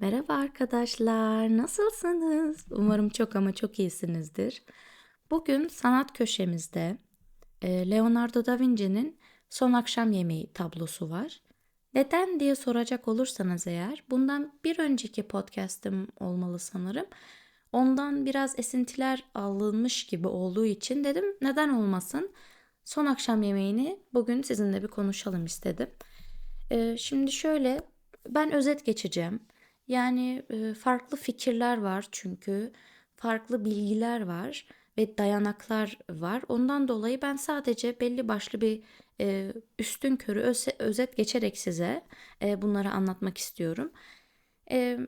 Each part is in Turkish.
Merhaba arkadaşlar, nasılsınız? Umarım çok ama çok iyisinizdir. Bugün sanat köşemizde e, Leonardo da Vinci'nin Son Akşam Yemeği tablosu var. Neden diye soracak olursanız eğer, bundan bir önceki podcast'im olmalı sanırım. Ondan biraz esintiler alınmış gibi olduğu için dedim neden olmasın? Son akşam yemeğini bugün sizinle bir konuşalım istedim. E, şimdi şöyle, ben özet geçeceğim. Yani e, farklı fikirler var çünkü farklı bilgiler var ve dayanaklar var. Ondan dolayı ben sadece belli başlı bir e, üstün körü öze- özet geçerek size e, bunları anlatmak istiyorum. E,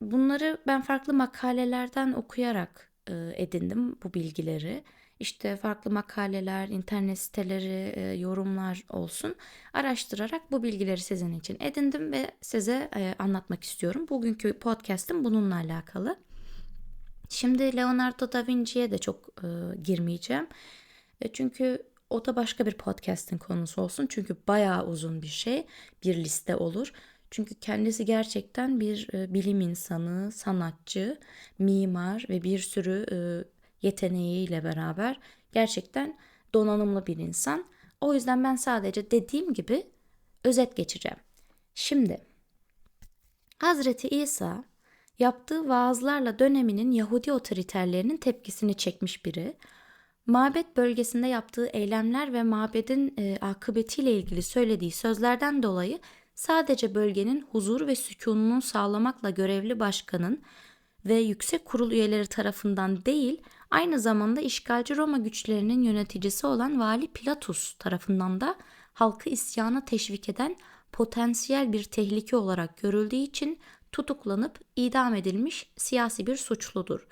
bunları ben farklı makalelerden okuyarak e, edindim bu bilgileri. İşte farklı makaleler, internet siteleri, e, yorumlar olsun araştırarak bu bilgileri sizin için edindim ve size e, anlatmak istiyorum. Bugünkü podcast'im bununla alakalı. Şimdi Leonardo da Vinci'ye de çok e, girmeyeceğim. Çünkü o da başka bir podcast'in konusu olsun. Çünkü bayağı uzun bir şey, bir liste olur. Çünkü kendisi gerçekten bir bilim insanı, sanatçı, mimar ve bir sürü yeteneğiyle beraber gerçekten donanımlı bir insan. O yüzden ben sadece dediğim gibi özet geçeceğim. Şimdi Hazreti İsa yaptığı vaazlarla döneminin Yahudi otoriterlerinin tepkisini çekmiş biri. Mabet bölgesinde yaptığı eylemler ve mabedin e, akıbetiyle ilgili söylediği sözlerden dolayı sadece bölgenin huzur ve sükununu sağlamakla görevli başkanın ve yüksek kurul üyeleri tarafından değil, aynı zamanda işgalci Roma güçlerinin yöneticisi olan Vali Pilatus tarafından da halkı isyana teşvik eden potansiyel bir tehlike olarak görüldüğü için tutuklanıp idam edilmiş siyasi bir suçludur.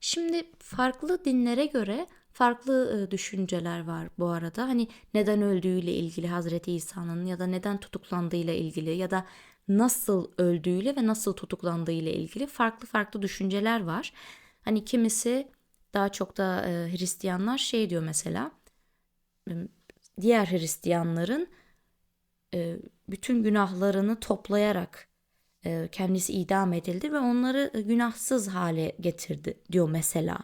Şimdi farklı dinlere göre farklı e, düşünceler var bu arada. Hani neden öldüğüyle ilgili Hazreti İsa'nın ya da neden tutuklandığıyla ilgili ya da nasıl öldüğüyle ve nasıl tutuklandığıyla ilgili farklı farklı düşünceler var. Hani kimisi daha çok da e, Hristiyanlar şey diyor mesela diğer Hristiyanların e, bütün günahlarını toplayarak e, kendisi idam edildi ve onları e, günahsız hale getirdi diyor mesela.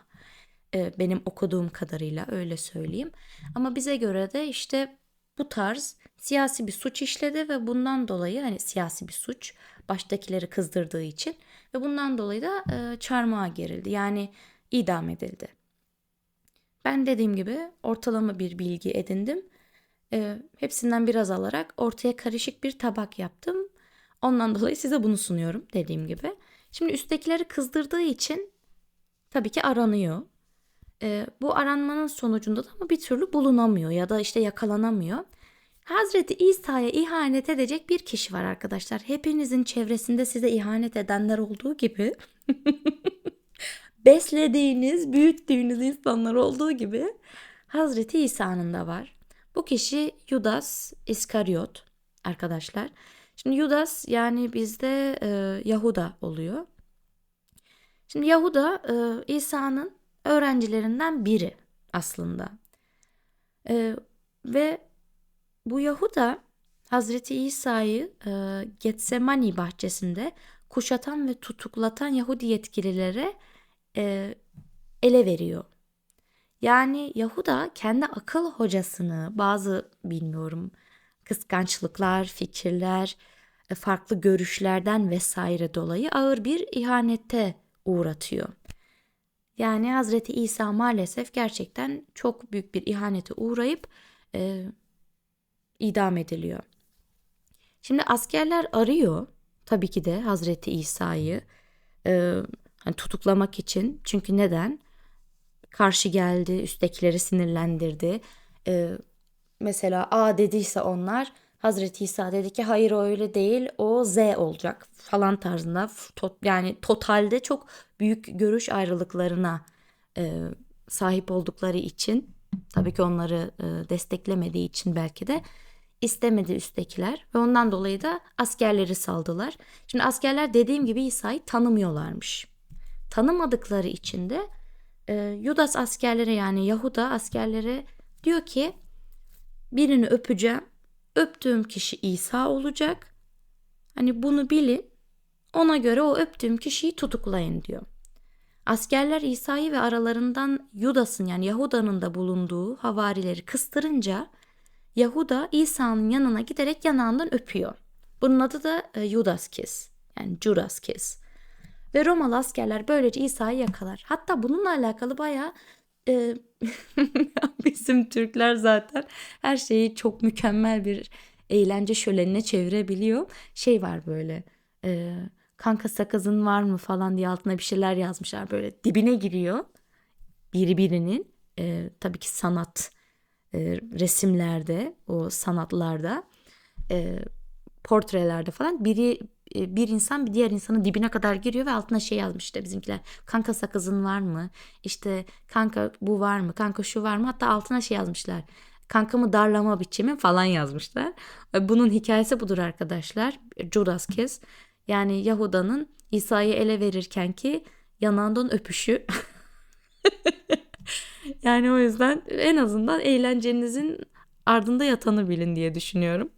E, benim okuduğum kadarıyla öyle söyleyeyim. Ama bize göre de işte bu tarz siyasi bir suç işledi ve bundan dolayı hani siyasi bir suç baştakileri kızdırdığı için ve bundan dolayı da e, çarmıha gerildi. Yani idam edildi. Ben dediğim gibi ortalama bir bilgi edindim. E, hepsinden biraz alarak ortaya karışık bir tabak yaptım. Ondan dolayı size bunu sunuyorum dediğim gibi. Şimdi üsttekileri kızdırdığı için tabii ki aranıyor. E, bu aranmanın sonucunda da ama bir türlü bulunamıyor ya da işte yakalanamıyor. Hazreti İsa'ya ihanet edecek bir kişi var arkadaşlar. Hepinizin çevresinde size ihanet edenler olduğu gibi beslediğiniz, büyüttüğünüz insanlar olduğu gibi Hazreti İsa'nın da var. Bu kişi Yudas İskariot arkadaşlar. Şimdi Yudas yani bizde e, Yahuda oluyor. Şimdi Yahuda e, İsa'nın öğrencilerinden biri aslında. E, ve bu Yahuda Hazreti İsa'yı e, Getsemani bahçesinde kuşatan ve tutuklatan Yahudi yetkililere e, ele veriyor. Yani Yahuda kendi akıl hocasını bazı bilmiyorum kıskançlıklar, fikirler, e, farklı görüşlerden vesaire dolayı ağır bir ihanette uğratıyor. Yani Hazreti İsa maalesef gerçekten çok büyük bir ihanete uğrayıp e, idam ediliyor. Şimdi askerler arıyor tabii ki de Hazreti İsa'yı e, hani tutuklamak için. Çünkü neden? Karşı geldi, üsttekileri sinirlendirdi. E, mesela A dediyse onlar Hazreti İsa dedi ki hayır o öyle değil o Z olacak falan tarzında tot, yani totalde çok büyük görüş ayrılıklarına e, sahip oldukları için tabii ki onları e, desteklemediği için belki de istemedi üsttekiler ve ondan dolayı da askerleri saldılar. Şimdi askerler dediğim gibi İsa'yı tanımıyorlarmış. Tanımadıkları için de e, Yudas askerlere yani Yahuda askerlere diyor ki birini öpeceğim. Öptüğüm kişi İsa olacak. Hani bunu bilin. Ona göre o öptüğüm kişiyi tutuklayın diyor. Askerler İsa'yı ve aralarından Yudas'ın yani Yahuda'nın da bulunduğu havarileri kıstırınca Yahuda İsa'nın yanına giderek yanağından öpüyor. Bunun adı da e, Judas Kiss. Yani Judas Kiss. Ve Romalı askerler böylece İsa'yı yakalar. Hatta bununla alakalı bayağı e, bizim Türkler zaten her şeyi çok mükemmel bir eğlence şölenine çevirebiliyor. Şey var böyle e, kanka sakızın var mı falan diye altına bir şeyler yazmışlar böyle dibine giriyor biri birinin e, tabii ki sanat e, resimlerde o sanatlarda e, portrelerde falan biri e, bir insan bir diğer insanın dibine kadar giriyor ve altına şey yazmış işte bizimkiler. Kanka sakızın var mı? İşte kanka bu var mı? Kanka şu var mı? Hatta altına şey yazmışlar. Kankamı darlama biçimi falan yazmışlar. E, bunun hikayesi budur arkadaşlar. Judas Kiss. Yani Yahuda'nın İsa'yı ele verirken ki yanağından öpüşü. yani o yüzden en azından eğlencenizin ardında yatanı bilin diye düşünüyorum.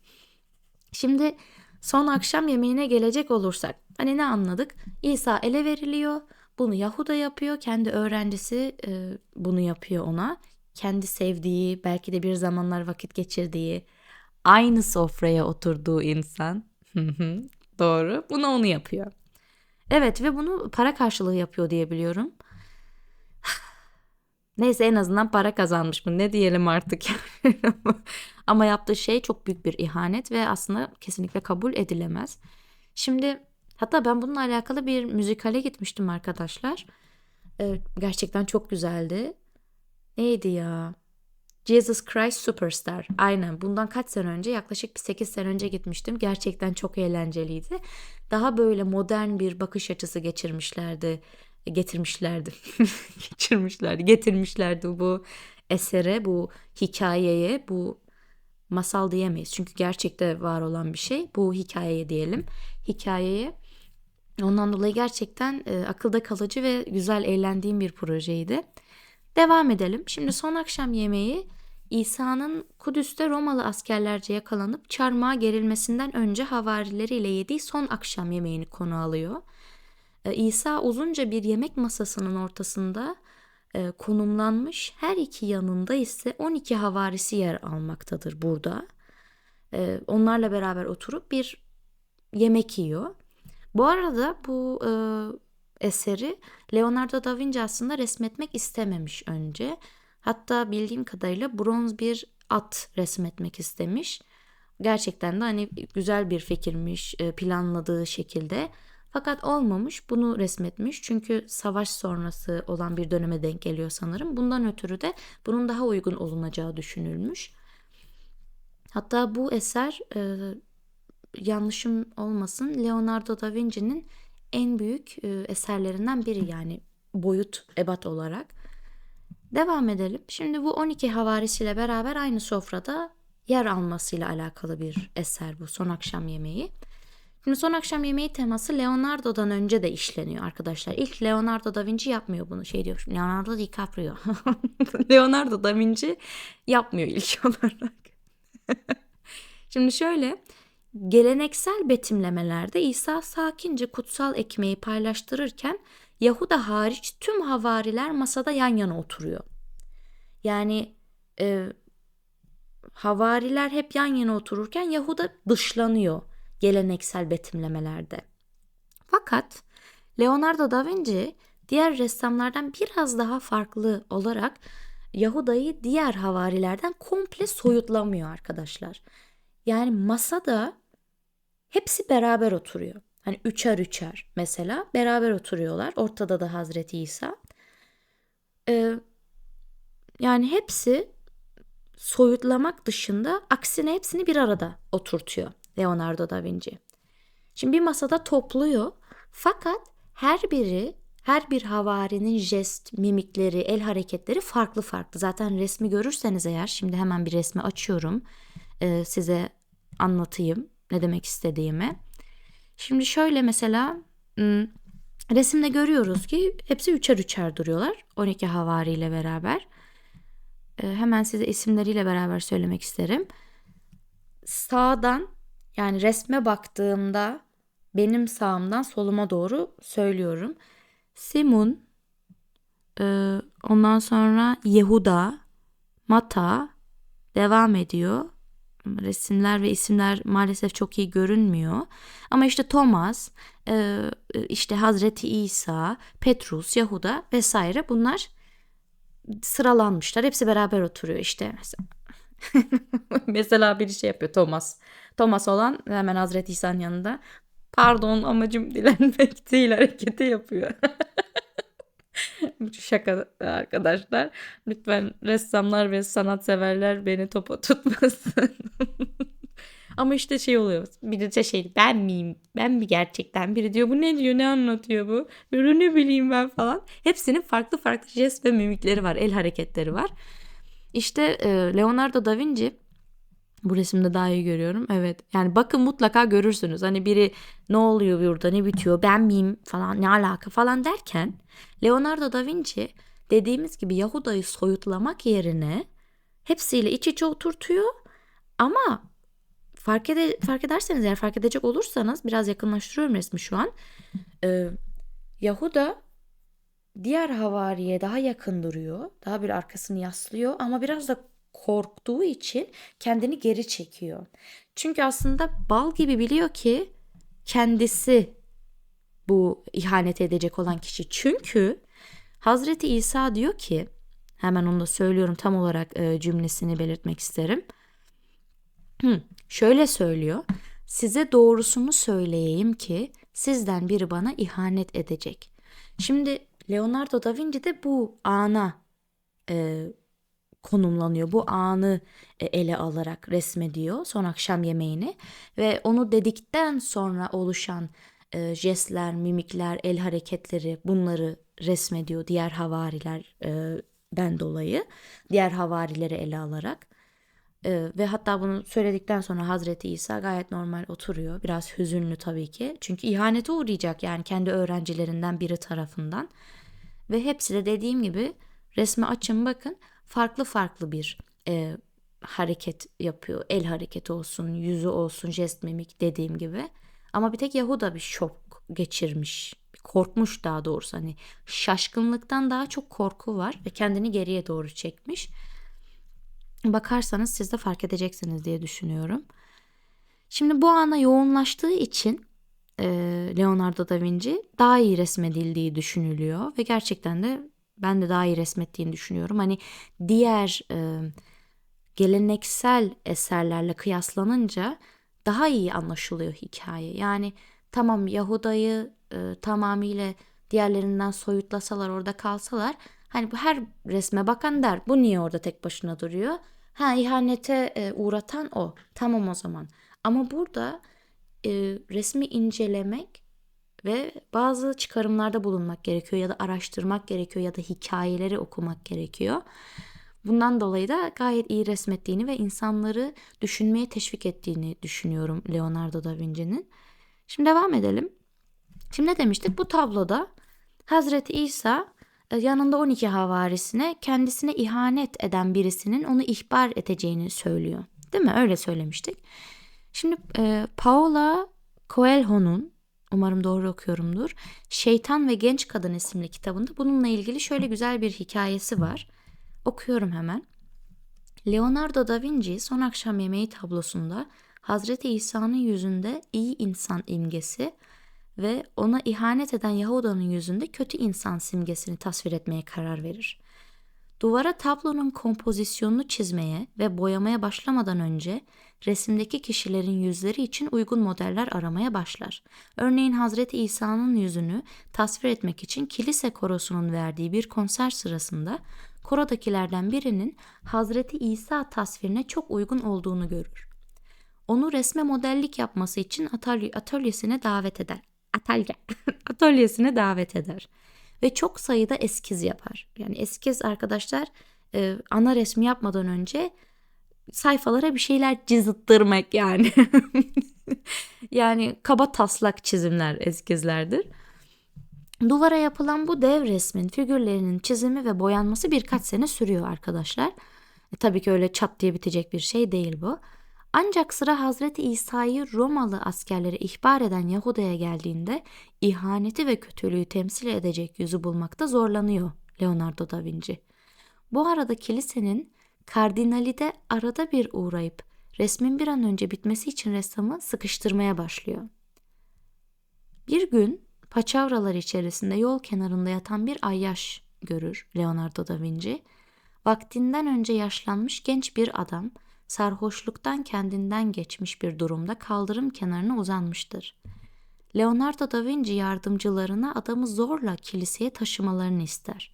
Şimdi son akşam yemeğine gelecek olursak hani ne anladık? İsa ele veriliyor. Bunu Yahuda yapıyor. Kendi öğrencisi e, bunu yapıyor ona. Kendi sevdiği, belki de bir zamanlar vakit geçirdiği, aynı sofraya oturduğu insan. Doğru. Bunu onu yapıyor. Evet ve bunu para karşılığı yapıyor diye biliyorum. Neyse en azından para kazanmış mı ne diyelim artık. Ama yaptığı şey çok büyük bir ihanet ve aslında kesinlikle kabul edilemez. Şimdi hatta ben bununla alakalı bir müzikale gitmiştim arkadaşlar. Ee, gerçekten çok güzeldi. Neydi ya? Jesus Christ Superstar. Aynen bundan kaç sene önce yaklaşık bir 8 sene önce gitmiştim. Gerçekten çok eğlenceliydi. Daha böyle modern bir bakış açısı geçirmişlerdi. Getirmişlerdi. geçirmişlerdi. Getirmişlerdi bu esere, bu hikayeye, bu masal diyemeyiz. Çünkü gerçekte var olan bir şey. Bu hikayeye diyelim. Hikayeye. Ondan dolayı gerçekten e, akılda kalıcı ve güzel eğlendiğim bir projeydi. Devam edelim. Şimdi son akşam yemeği İsa'nın Kudüs'te Romalı askerlerce yakalanıp çarmıha gerilmesinden önce havarileriyle yediği son akşam yemeğini konu alıyor. Ee, İsa uzunca bir yemek masasının ortasında e, konumlanmış. Her iki yanında ise 12 havarisi yer almaktadır burada. Ee, onlarla beraber oturup bir yemek yiyor. Bu arada bu e, eseri Leonardo da Vinci aslında resmetmek istememiş önce. Hatta bildiğim kadarıyla bronz bir at resmetmek istemiş. Gerçekten de hani güzel bir fikirmiş e, planladığı şekilde. Fakat olmamış bunu resmetmiş çünkü savaş sonrası olan bir döneme denk geliyor sanırım. Bundan ötürü de bunun daha uygun olunacağı düşünülmüş. Hatta bu eser e, yanlışım olmasın Leonardo da Vinci'nin en büyük e, eserlerinden biri yani boyut ebat olarak. Devam edelim. Şimdi bu 12 havarisiyle beraber aynı sofrada yer almasıyla alakalı bir eser bu son akşam yemeği. Şimdi son akşam yemeği teması Leonardo'dan önce de işleniyor arkadaşlar. İlk Leonardo da Vinci yapmıyor bunu. Şey diyor Leonardo DiCaprio. Leonardo da Vinci yapmıyor ilk olarak. Şimdi şöyle geleneksel betimlemelerde İsa sakince kutsal ekmeği paylaştırırken Yahuda hariç tüm havariler masada yan yana oturuyor. Yani e, havariler hep yan yana otururken Yahuda dışlanıyor geleneksel betimlemelerde. Fakat Leonardo da Vinci diğer ressamlardan biraz daha farklı olarak Yahuda'yı diğer havarilerden komple soyutlamıyor arkadaşlar. Yani masada hepsi beraber oturuyor. Hani üçer üçer mesela beraber oturuyorlar. Ortada da Hazreti İsa. Ee, yani hepsi soyutlamak dışında aksine hepsini bir arada oturtuyor Leonardo da Vinci. Şimdi bir masada topluyor fakat her biri her bir havarinin jest, mimikleri, el hareketleri farklı farklı. Zaten resmi görürseniz eğer şimdi hemen bir resmi açıyorum. Ee, size anlatayım ne demek istediğimi. Şimdi şöyle mesela resimde görüyoruz ki hepsi üçer üçer duruyorlar. 12 havariyle beraber. Ee, hemen size isimleriyle beraber söylemek isterim. Sağdan yani resme baktığımda benim sağımdan soluma doğru söylüyorum. Simun, e, ondan sonra Yehuda, Mata devam ediyor. Resimler ve isimler maalesef çok iyi görünmüyor. Ama işte Thomas, e, işte Hazreti İsa, Petrus, Yahuda vesaire bunlar sıralanmışlar. Hepsi beraber oturuyor işte. Mesela, mesela bir şey yapıyor Thomas. Thomas olan hemen Hazreti İsa'nın yanında. Pardon amacım dilenmek değil hareketi yapıyor. Şaka arkadaşlar. Lütfen ressamlar ve sanatseverler beni topa tutmasın. Ama işte şey oluyor. Biri de şey ben miyim? Ben mi gerçekten? Biri diyor bu ne diyor? Ne anlatıyor bu? Böyle ne bileyim ben falan. Hepsinin farklı farklı jest ve mimikleri var. El hareketleri var. İşte e, Leonardo da Vinci bu resimde daha iyi görüyorum. Evet. Yani bakın mutlaka görürsünüz. Hani biri ne oluyor burada ne bitiyor ben miyim falan ne alaka falan derken Leonardo da Vinci dediğimiz gibi Yahuda'yı soyutlamak yerine hepsiyle iç içe oturtuyor ama fark, ede fark ederseniz eğer fark edecek olursanız biraz yakınlaştırıyorum resmi şu an. Ee, Yahuda diğer havariye daha yakın duruyor. Daha bir arkasını yaslıyor ama biraz da korktuğu için kendini geri çekiyor. Çünkü aslında bal gibi biliyor ki kendisi bu ihanet edecek olan kişi. Çünkü Hazreti İsa diyor ki hemen onu da söylüyorum tam olarak e, cümlesini belirtmek isterim. Şöyle söylüyor. Size doğrusunu söyleyeyim ki sizden biri bana ihanet edecek. Şimdi Leonardo da Vinci de bu ana e, konumlanıyor. Bu anı e, ele alarak resmediyor son akşam yemeğini ve onu dedikten sonra oluşan e, jestler, mimikler, el hareketleri bunları resmediyor diğer havarilerden dolayı. Diğer havarileri ele alarak. E, ve hatta bunu söyledikten sonra Hazreti İsa gayet normal oturuyor. Biraz hüzünlü tabii ki. Çünkü ihanete uğrayacak yani kendi öğrencilerinden biri tarafından. Ve hepsi de dediğim gibi resmi açın bakın farklı farklı bir e, hareket yapıyor. El hareketi olsun, yüzü olsun, jest mimik dediğim gibi. Ama bir tek Yahuda bir şok geçirmiş. Korkmuş daha doğrusu hani şaşkınlıktan daha çok korku var ve kendini geriye doğru çekmiş. Bakarsanız siz de fark edeceksiniz diye düşünüyorum. Şimdi bu ana yoğunlaştığı için e, Leonardo da Vinci daha iyi resmedildiği düşünülüyor ve gerçekten de ben de daha iyi resmettiğini düşünüyorum. Hani diğer e, geleneksel eserlerle kıyaslanınca daha iyi anlaşılıyor hikaye. Yani tamam Yahuda'yı e, tamamıyla diğerlerinden soyutlasalar orada kalsalar hani bu her resme bakan der bu niye orada tek başına duruyor? Ha ihanete e, uğratan o. Tamam o zaman. Ama burada e, resmi incelemek ve bazı çıkarımlarda bulunmak gerekiyor ya da araştırmak gerekiyor ya da hikayeleri okumak gerekiyor. Bundan dolayı da gayet iyi resmettiğini ve insanları düşünmeye teşvik ettiğini düşünüyorum Leonardo da Vinci'nin. Şimdi devam edelim. Şimdi ne demiştik? Bu tabloda Hazreti İsa yanında 12 havarisine kendisine ihanet eden birisinin onu ihbar edeceğini söylüyor. Değil mi? Öyle söylemiştik. Şimdi e, Paola Coelho'nun umarım doğru okuyorumdur. Şeytan ve Genç Kadın isimli kitabında bununla ilgili şöyle güzel bir hikayesi var. Okuyorum hemen. Leonardo da Vinci son akşam yemeği tablosunda Hazreti İsa'nın yüzünde iyi insan imgesi ve ona ihanet eden Yahuda'nın yüzünde kötü insan simgesini tasvir etmeye karar verir. Duvara tablonun kompozisyonunu çizmeye ve boyamaya başlamadan önce resimdeki kişilerin yüzleri için uygun modeller aramaya başlar. Örneğin Hazreti İsa'nın yüzünü tasvir etmek için kilise korosunun verdiği bir konser sırasında korodakilerden birinin Hazreti İsa tasvirine çok uygun olduğunu görür. Onu resme modellik yapması için atölye, atölyesine davet eder. Atölye, atölyesine davet eder. Ve çok sayıda eskiz yapar. Yani eskiz arkadaşlar e, ana resmi yapmadan önce sayfalara bir şeyler çizittirmek yani. yani kaba taslak çizimler eskizlerdir. Duvara yapılan bu dev resmin figürlerinin çizimi ve boyanması birkaç sene sürüyor arkadaşlar. E, tabii ki öyle çat diye bitecek bir şey değil bu. Ancak sıra Hazreti İsa'yı Romalı askerlere ihbar eden Yahuda'ya geldiğinde ihaneti ve kötülüğü temsil edecek yüzü bulmakta zorlanıyor Leonardo da Vinci. Bu arada kilisenin kardinali de arada bir uğrayıp resmin bir an önce bitmesi için ressamı sıkıştırmaya başlıyor. Bir gün paçavralar içerisinde yol kenarında yatan bir ayyaş görür Leonardo da Vinci. Vaktinden önce yaşlanmış genç bir adam sarhoşluktan kendinden geçmiş bir durumda kaldırım kenarına uzanmıştır. Leonardo da Vinci yardımcılarına adamı zorla kiliseye taşımalarını ister.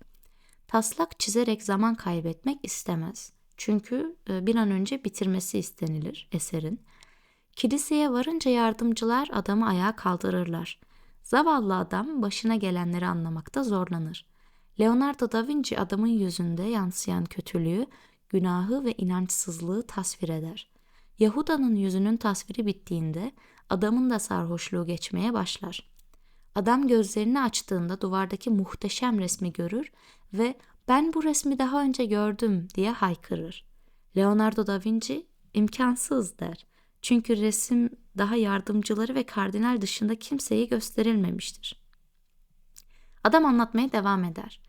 Taslak çizerek zaman kaybetmek istemez. Çünkü e, bir an önce bitirmesi istenilir eserin. Kiliseye varınca yardımcılar adamı ayağa kaldırırlar. Zavallı adam başına gelenleri anlamakta zorlanır. Leonardo da Vinci adamın yüzünde yansıyan kötülüğü, günahı ve inançsızlığı tasvir eder. Yahuda'nın yüzünün tasviri bittiğinde adamın da sarhoşluğu geçmeye başlar. Adam gözlerini açtığında duvardaki muhteşem resmi görür ve ben bu resmi daha önce gördüm diye haykırır. Leonardo da Vinci imkansız der. Çünkü resim daha yardımcıları ve kardinal dışında kimseye gösterilmemiştir. Adam anlatmaya devam eder.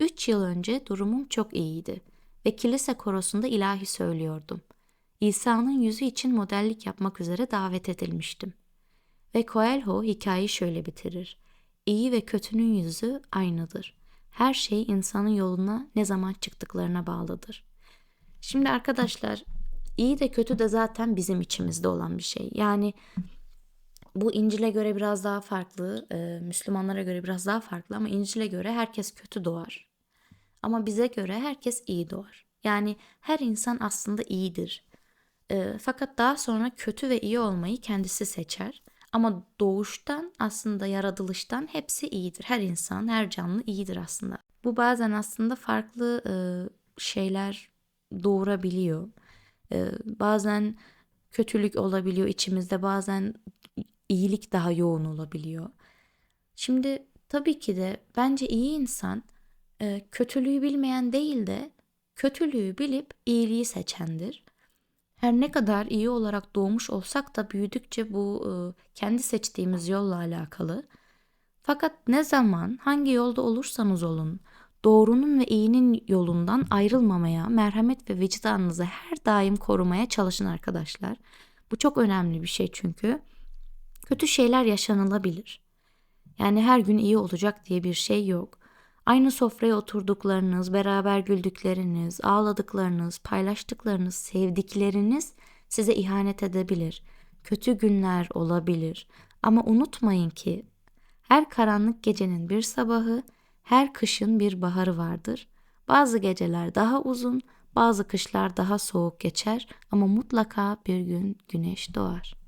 Üç yıl önce durumum çok iyiydi ve kilise korosunda ilahi söylüyordum. İsa'nın yüzü için modellik yapmak üzere davet edilmiştim. Ve Coelho hikayeyi şöyle bitirir. İyi ve kötünün yüzü aynıdır. Her şey insanın yoluna ne zaman çıktıklarına bağlıdır. Şimdi arkadaşlar iyi de kötü de zaten bizim içimizde olan bir şey. Yani bu İncil'e göre biraz daha farklı, Müslümanlara göre biraz daha farklı ama İncil'e göre herkes kötü doğar. Ama bize göre herkes iyi doğar. Yani her insan aslında iyidir. E, fakat daha sonra kötü ve iyi olmayı kendisi seçer. Ama doğuştan aslında yaratılıştan hepsi iyidir. Her insan, her canlı iyidir aslında. Bu bazen aslında farklı e, şeyler doğurabiliyor. E, bazen kötülük olabiliyor içimizde, bazen iyilik daha yoğun olabiliyor. Şimdi tabii ki de bence iyi insan e, kötülüğü bilmeyen değil de kötülüğü bilip iyiliği seçendir. Her ne kadar iyi olarak doğmuş olsak da büyüdükçe bu e, kendi seçtiğimiz yolla alakalı. Fakat ne zaman hangi yolda olursanız olun doğrunun ve iyinin yolundan ayrılmamaya, merhamet ve vicdanınızı her daim korumaya çalışın arkadaşlar. Bu çok önemli bir şey çünkü. Kötü şeyler yaşanılabilir. Yani her gün iyi olacak diye bir şey yok. Aynı sofraya oturduklarınız, beraber güldükleriniz, ağladıklarınız, paylaştıklarınız, sevdikleriniz size ihanet edebilir. Kötü günler olabilir. Ama unutmayın ki her karanlık gecenin bir sabahı, her kışın bir baharı vardır. Bazı geceler daha uzun, bazı kışlar daha soğuk geçer ama mutlaka bir gün güneş doğar.